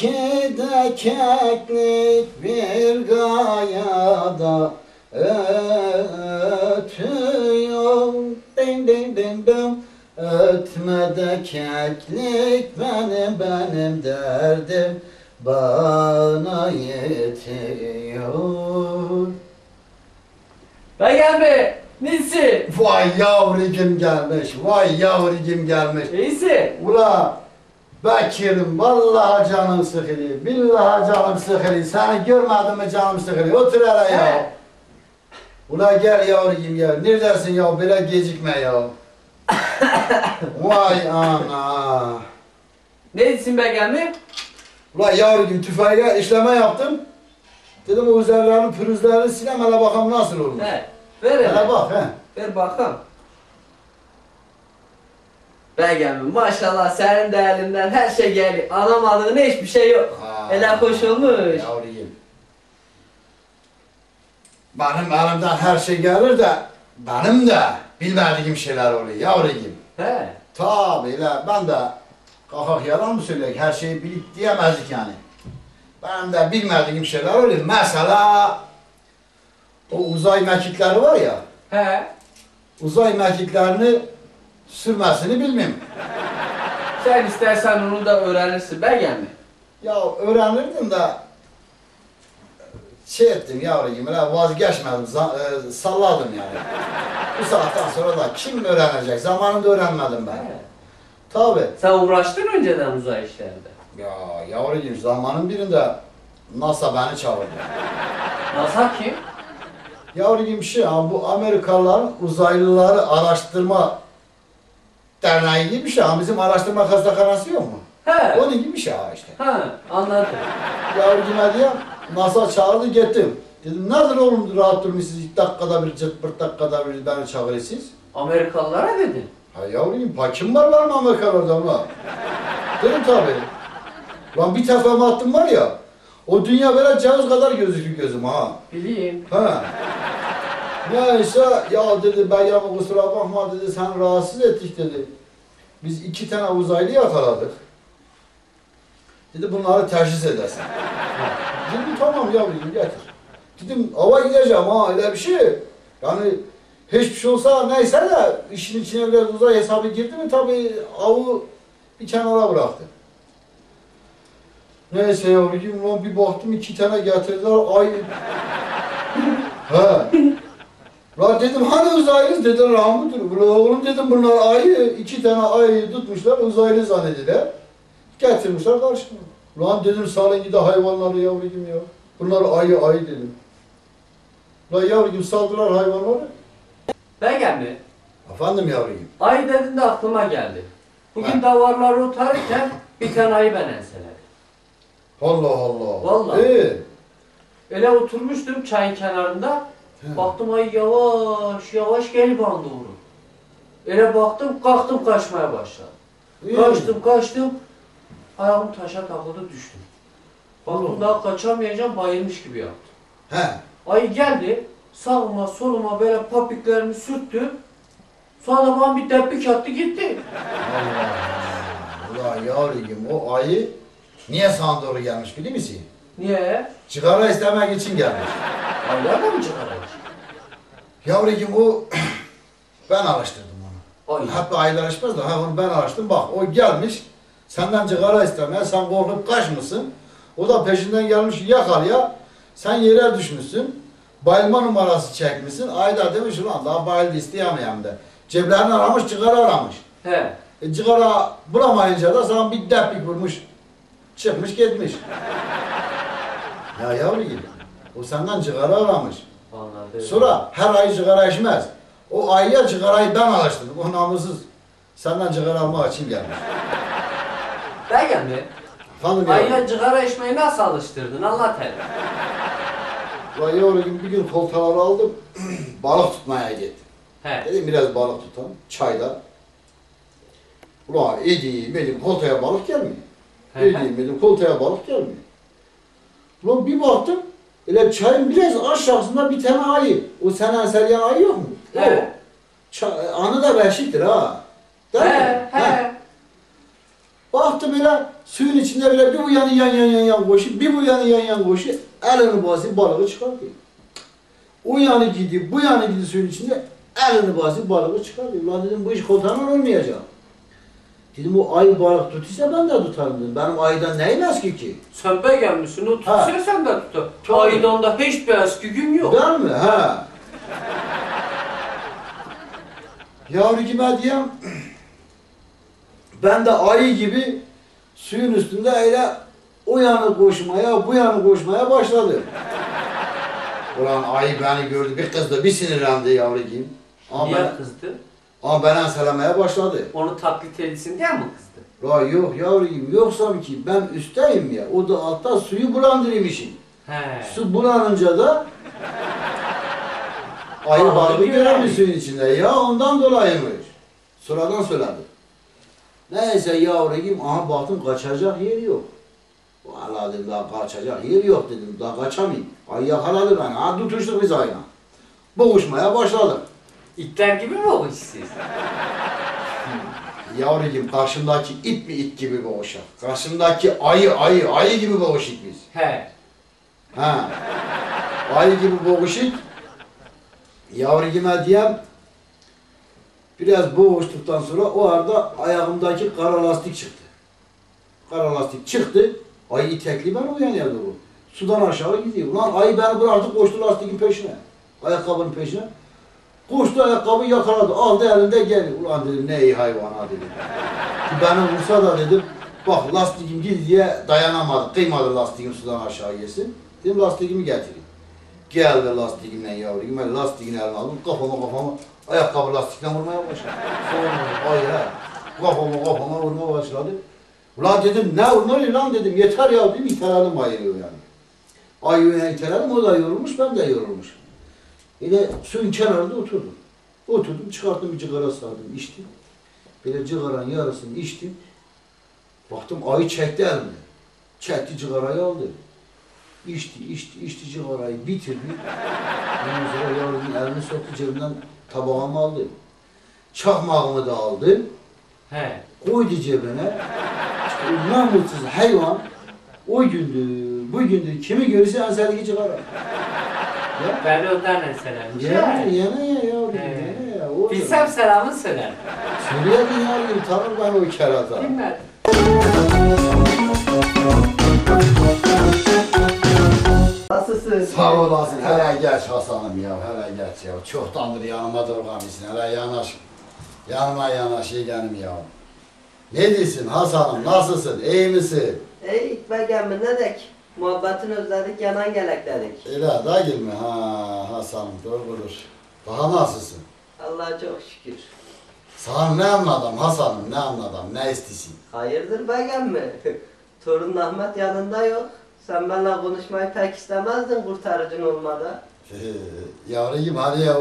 De keklik bir gayada ötüyor Ding ding ding dong Ötme de keklik benim benim derdim bana yetiyor Peygamber, nesi? Vay yavrucum gelmiş, vay yavrucum gelmiş. İyisi. Ula Bekir'im vallahi canım sıkılıyor, billahi canım sıkılıyor. Seni görmedim mi canım sıkılıyor. Otur hele ya. Ula gel yavrucum gel. Neredesin ya? Böyle gecikme ya. Vay ana. Ne için Peygamber? Ula yavrucum tüfeğe işleme yaptım. Dedim o üzerlerini, pürüzlerini silem hele bakalım nasıl olur. He. Ver Hele hele. bak he. Ver bakalım. Peygamber maşallah senin de elinden her şey geliyor. Alamadığın hiçbir şey yok. Ha. Hele hoş olmuş. Yavruyum. Benim elimden her şey gelir de benim de bilmediğim şeyler oluyor yavruyum. He. Tabi la ben de kalkak yalan mı söyleyek her şeyi bilip diyemezdik yani. Benim de bilmediğim şeyler oluyor. Mesela o uzay mekikleri var ya He. uzay mekiklerini sürmesini bilmem. Sen istersen onu da öğrenirsin Peygamber. Ya öğrenirdim de şey ettim yavrucuğum öyle vazgeçmedim, e, salladım yani. Bu saatten sonra da kim öğrenecek? Zamanında öğrenmedim ben. He. Tabi. Sen uğraştın önceden uzay işlerinde. Ya yavrucuğum zamanın birinde NASA beni çağırdı. NASA kim? Yavrucuğum şey bu Amerikalıların uzaylıları araştırma derneği gibi bir şey. Ha, Bizim araştırma hastahanesi yok mu? He. Onun gibi bir şey ha işte. Ha, anladım. Yavrucuma diye NASA çağırdı gittim. Dedim nedir oğlum rahat durmuşsunuz ilk dakikada bir cırt pırt dakikada bir beni çağırıyorsunuz. Amerikalılara dedin. Ha yavrucuğum pa kim var var mı Amerikalarda ulan? Dedim tabi. Lan bir tefem attım var ya. O dünya böyle ceviz kadar gözüküyor gözüm ha. Bileyim. Ha. Neyse ya dedi ben ya kusura bakma dedi sen rahatsız ettik dedi. Biz iki tane uzaylı yakaladık. Dedi bunları teşhis edersin. Dedim tamam yavrucuğum getir. Dedim ava gideceğim ha öyle bir şey. Yani hiçbir şey olsa neyse de işin içine biraz uzay hesabı girdi mi tabi avı bir kenara bıraktı. Neyse lan bir baktım iki tane getirdiler ay. He. La dedim hani uzaylı dediler Rahmudur. Ulan oğlum dedim bunlar ayı iki tane ayı tutmuşlar uzaylı zannediler. Getirmişler karşıma. Lan dedim salın gidi hayvanları yavrucuğum ya. Bunlar ayı ayı dedim. La yavrucuğum saldılar hayvanları. Peygamber. Efendim yavrucuğum. Ay dedin de aklıma geldi. Bugün Ha. davarları otarırken bir tane ayı ben enseledim. Allah Allah. Vallahi. Ee, Öyle oturmuştum çayın kenarında. He. Baktım ay yavaş yavaş gel bana doğru. Öyle baktım kalktım kaçmaya başladım. iyi. Kaçtım kaçtım. Ayağım taşa takıldı düştüm. Baktım daha kaçamayacağım bayılmış gibi yaptım. He. Ayı geldi sağıma soluma böyle papiklerimi sürttü. Sonra da bana bir tepik attı gitti. Allah Allah. Ulan yavrucuğum o ayı niye sana doğru gelmiş biliyor musun? Niye? Sigara istemek için gelmiş. Ayılar da mı çıkaracak? Yavrucuğum o ben alıştırdım onu. Ay. Hep aylar açmaz da ha onu ben alıştım. Bak o gelmiş senden cigara istemeye sen korkup kaçmışsın. O da peşinden gelmiş yakalaya. Sen yere düşmüşsün. Bayılma numarası çekmişsin. Ayda demiş ulan daha bayıldı isteyemeyem de. Ceplerini aramış cigara aramış. He. E, cigara bulamayınca da sana bir depik vurmuş. Çıkmış gitmiş. ya yavru gibi. O senden cigara aramış. Anladım. Sonra her ay cigara içmez. O ayıya cigarayı ben alıştırdım. O namussuz. Senden cigara almak için gelmiş. Peygamber. Efendim ya. Ayıya cigara içmeyi nasıl alıştırdın anlat hele. Vay yavru gibi bir gün koltaları aldım. balık tutmaya gittim. He. Dedim biraz balık tutalım. Çayda. Ulan edeyim dedim koltaya balık gelmiyor. Edeyim dedim koltaya balık gelmiyor. Ulan bir baktım. Öyle çayın biraz aşağısında bir tane ayı. O sen eserleyen ayı yok mu? He. Ça- anı da beşiktir ha. Değil mi? He. He. Baktım öyle suyun içinde bile bir bu yanı yan yan yan yan koşuyor, bir bu yanı yan yan koşuyor. Elini basıp balığı çıkartıyor. O yanı gidiyor, bu yanı gidiyor suyun içinde. Elini basıp balığı çıkartıyor. Ulan dedim bu iş kotanın olmayacak. Dedim o ay balık tutuysa ben de tutarım dedim. Benim aydan neyim eski ki? Sen be gelmişsin o tutsa sen de tutar. Tabii. Aydan da hiçbir eski gün yok. Değil mi? Ha. Yavru kime diyeyim? Ben de ayı gibi suyun üstünde öyle o yanı koşmaya, bu yanı koşmaya başladım. Ulan ayı beni gördü, bir kızdı, bir sinirlendi yavrucuğum. Ama Niye ben, kızdı? Ama ben enselemeye başladı. Onu taklit etsin diye mi kızdı? La yok yavrucuğum, yoksa ki ben üstteyim ya, o da altta suyu bulandırayım işin. He. Su bulanınca da ayı balığı yani. suyun içinde. Ya ondan dolayıymış. Sonradan söyledi. Neyse yavrucuğum aha baktım kaçacak yer yok. Vallahi dedim daha kaçacak yer yok dedim. Daha kaçamayayım. Ay yakaladı beni. Ha tutuştuk biz ayına. Boğuşmaya başladık. İtler gibi mi o siz? Yavrucuğum karşımdaki it mi it gibi boğuşak. Karşımdaki ayı ayı ayı gibi boğuşuk biz. He. Ha. Ayı gibi boğuşuk. Yavrucuma diyem biraz boğuştuktan sonra o arada ayağımdaki kara lastik çıktı. Kara lastik çıktı. Ayı itekli ben uyanıyordu bu. Sudan aşağı gidiyor. Ulan ayı beni bıraktı koştu lastiğin peşine. Ayakkabının peşine. Koştu ayakkabı yakaladı. Aldı elinde geliyor. Ulan dedim ne iyi hayvan ha dedim. Beni vursa da dedim bak lastiğim gidi diye dayanamadı. Kıymadı lastiğim sudan aşağı gelsin. Dedim lastiğimi getireyim. Geldi lastiğimle yavrum. Ben lastiğini eline aldım. Kafama kafama ayakkabı lastikle vurmaya başladı. Sonra ay ha. Kafama kafama vurmaya başladı. Ulan dedim ne ne lan dedim yeter ya dedim iteledim ayıyı yani. Ayıyı iteledim o da yorulmuş ben de yorulmuş. Yine suyun kenarında oturdum. Oturdum çıkarttım bir cigara sardım içtim. Böyle cigaranın yarısını içtim. Baktım ayı çekti elimi. Çekti cigarayı aldı. İçti, içti, içti cigarayı bitirdi. Ondan sonra yavrunun elini soktu cebinden tabağımı aldı. Çakmağımı da aldı. He. Koydu cebine. İşte o namussuz hayvan o gündür, bu gündür kimi görürse enserdeki cigara. Ya. Ben önden enselerim. Yana yana ya yavrum, yana ya. O Bilsem selamı söylerim. Söyleyedin yavrum, tanır ben o kerata. Bilmem. Nasılsın? Sağ olasın, hele geç Hasan'ım ya, hele geç ya. Çoktandır yanıma durmamışsın, hele yanaş. Yanıma yanaş yeğenim ya. Ne diyorsun Hasan'ım, nasılsın, iyi misin? Ey İkbal mi ne dek? Muhabbetin özledik yanan gelek dedik. İyi da girme ha Hasan'ım, doğrudur. Daha nasılsın? Allah'a çok şükür. Sana ne anladım Hasan'ım, ne anladım, ne istiyorsun? Hayırdır Begem mi? Torun Ahmet yanında yok. Sen benimle konuşmayı pek istemezdin kurtarıcın olmadan. Ee, Yavrucuğum hadi ya,